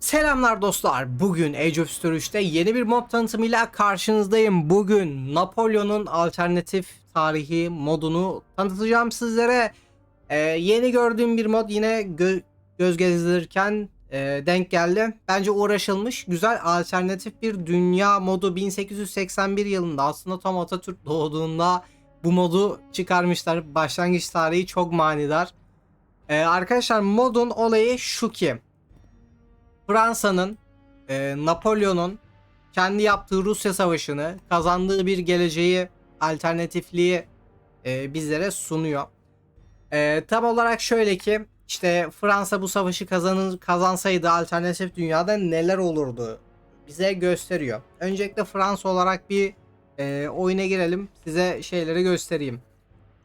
Selamlar dostlar. Bugün Age of History 3'te yeni bir mod tanıtımıyla karşınızdayım. Bugün Napolyon'un alternatif tarihi modunu tanıtacağım sizlere. Ee, yeni gördüğüm bir mod yine gö- göz gezdirirken e, denk geldi. Bence uğraşılmış güzel alternatif bir dünya modu 1881 yılında aslında tam Atatürk doğduğunda bu modu çıkarmışlar. Başlangıç tarihi çok manidar. Ee, arkadaşlar modun olayı şu ki Fransa'nın e, Napolyon'un kendi yaptığı Rusya savaşını kazandığı bir geleceği alternatifliği e, bizlere sunuyor. E, tam olarak şöyle ki işte Fransa bu savaşı kazanır, kazansaydı alternatif dünyada neler olurdu bize gösteriyor. Öncelikle Fransa olarak bir e, oyuna girelim size şeyleri göstereyim.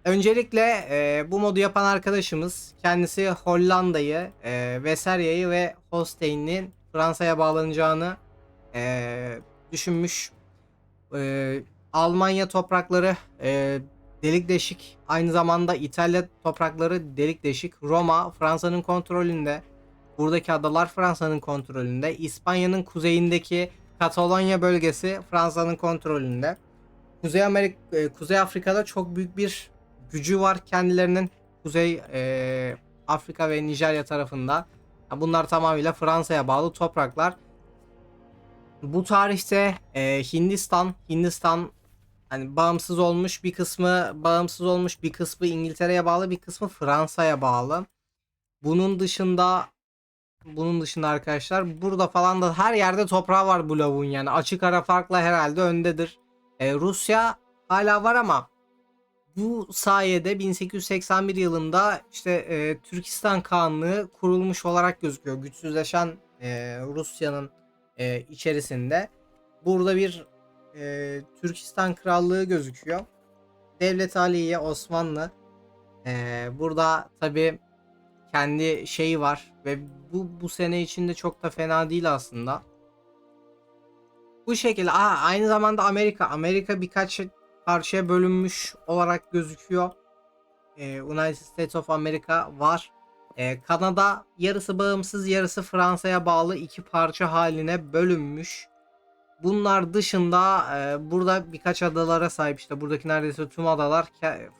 Öncelikle e, bu modu yapan arkadaşımız kendisi Hollanda'yı, e, Vesarya'yı ve Holstein'in Fransa'ya bağlanacağını e, düşünmüş. E, Almanya toprakları e, delik deşik, aynı zamanda İtalya toprakları delik deşik. Roma Fransa'nın kontrolünde. Buradaki adalar Fransa'nın kontrolünde. İspanya'nın kuzeyindeki Katalonya bölgesi Fransa'nın kontrolünde. Kuzey Amerika, e, Kuzey Afrika'da çok büyük bir gücü var kendilerinin Kuzey e, Afrika ve Nijerya tarafında. Bunlar tamamıyla Fransa'ya bağlı topraklar. Bu tarihte e, Hindistan, Hindistan hani bağımsız olmuş bir kısmı bağımsız olmuş bir kısmı İngiltere'ye bağlı bir kısmı Fransa'ya bağlı. Bunun dışında bunun dışında arkadaşlar burada falan da her yerde toprağı var bu lavuğun yani açık ara farkla herhalde öndedir. E, Rusya hala var ama bu sayede 1881 yılında işte e, Türkistan Kağanlığı kurulmuş olarak gözüküyor. Güçsüzleşen e, Rusya'nın e, içerisinde. Burada bir e, Türkistan Krallığı gözüküyor. Devlet Aliye Osmanlı. E, burada tabi kendi şeyi var ve bu bu sene içinde çok da fena değil aslında. Bu şekilde Aa, aynı zamanda Amerika Amerika birkaç parçaya bölünmüş olarak gözüküyor. Ee, United States of America var. Ee, Kanada yarısı bağımsız yarısı Fransa'ya bağlı iki parça haline bölünmüş. Bunlar dışında e, burada birkaç adalara sahip işte buradaki neredeyse tüm adalar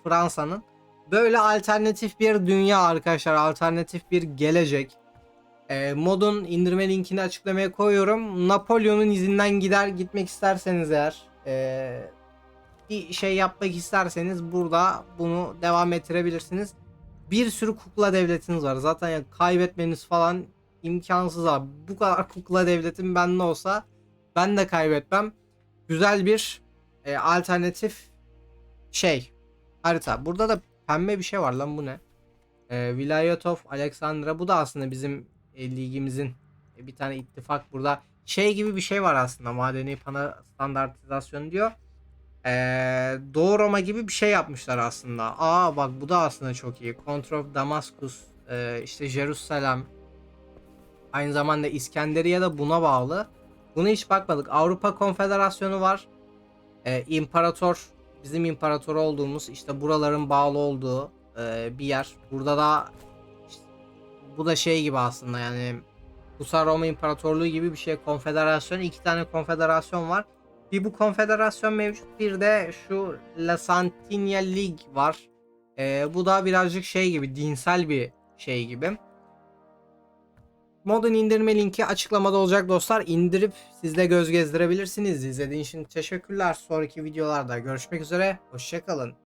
Fransa'nın. Böyle alternatif bir dünya arkadaşlar alternatif bir gelecek. E, modun indirme linkini açıklamaya koyuyorum. Napolyon'un izinden gider gitmek isterseniz eğer e, bir şey yapmak isterseniz burada bunu devam ettirebilirsiniz. Bir sürü kukla devletiniz var. Zaten ya kaybetmeniz falan imkansız abi. Bu kadar kukla devletim bende olsa ben de kaybetmem. Güzel bir e, alternatif şey harita. Burada da pembe bir şey var lan bu ne? E, Vilayet of Alexandra bu da aslında bizim e, ligimizin e, bir tane ittifak burada. Şey gibi bir şey var aslında madeni pana standartizasyonu diyor. Ee, Doğu Roma gibi bir şey yapmışlar aslında. Aa bak bu da aslında çok iyi. Control of Damascus, e, işte Jerusalem. Aynı zamanda İskenderiye de buna bağlı. Buna hiç bakmadık. Avrupa Konfederasyonu var. Ee, imparator, bizim imparator olduğumuz işte buraların bağlı olduğu e, bir yer. Burada da işte, bu da şey gibi aslında yani Kutsal Roma İmparatorluğu gibi bir şey. Konfederasyon, iki tane konfederasyon var. Bir bu konfederasyon mevcut bir de şu La Santinia League var. Ee, bu da birazcık şey gibi dinsel bir şey gibi. Modun indirme linki açıklamada olacak dostlar. İndirip siz de göz gezdirebilirsiniz. İzlediğiniz için teşekkürler. Sonraki videolarda görüşmek üzere. Hoşçakalın.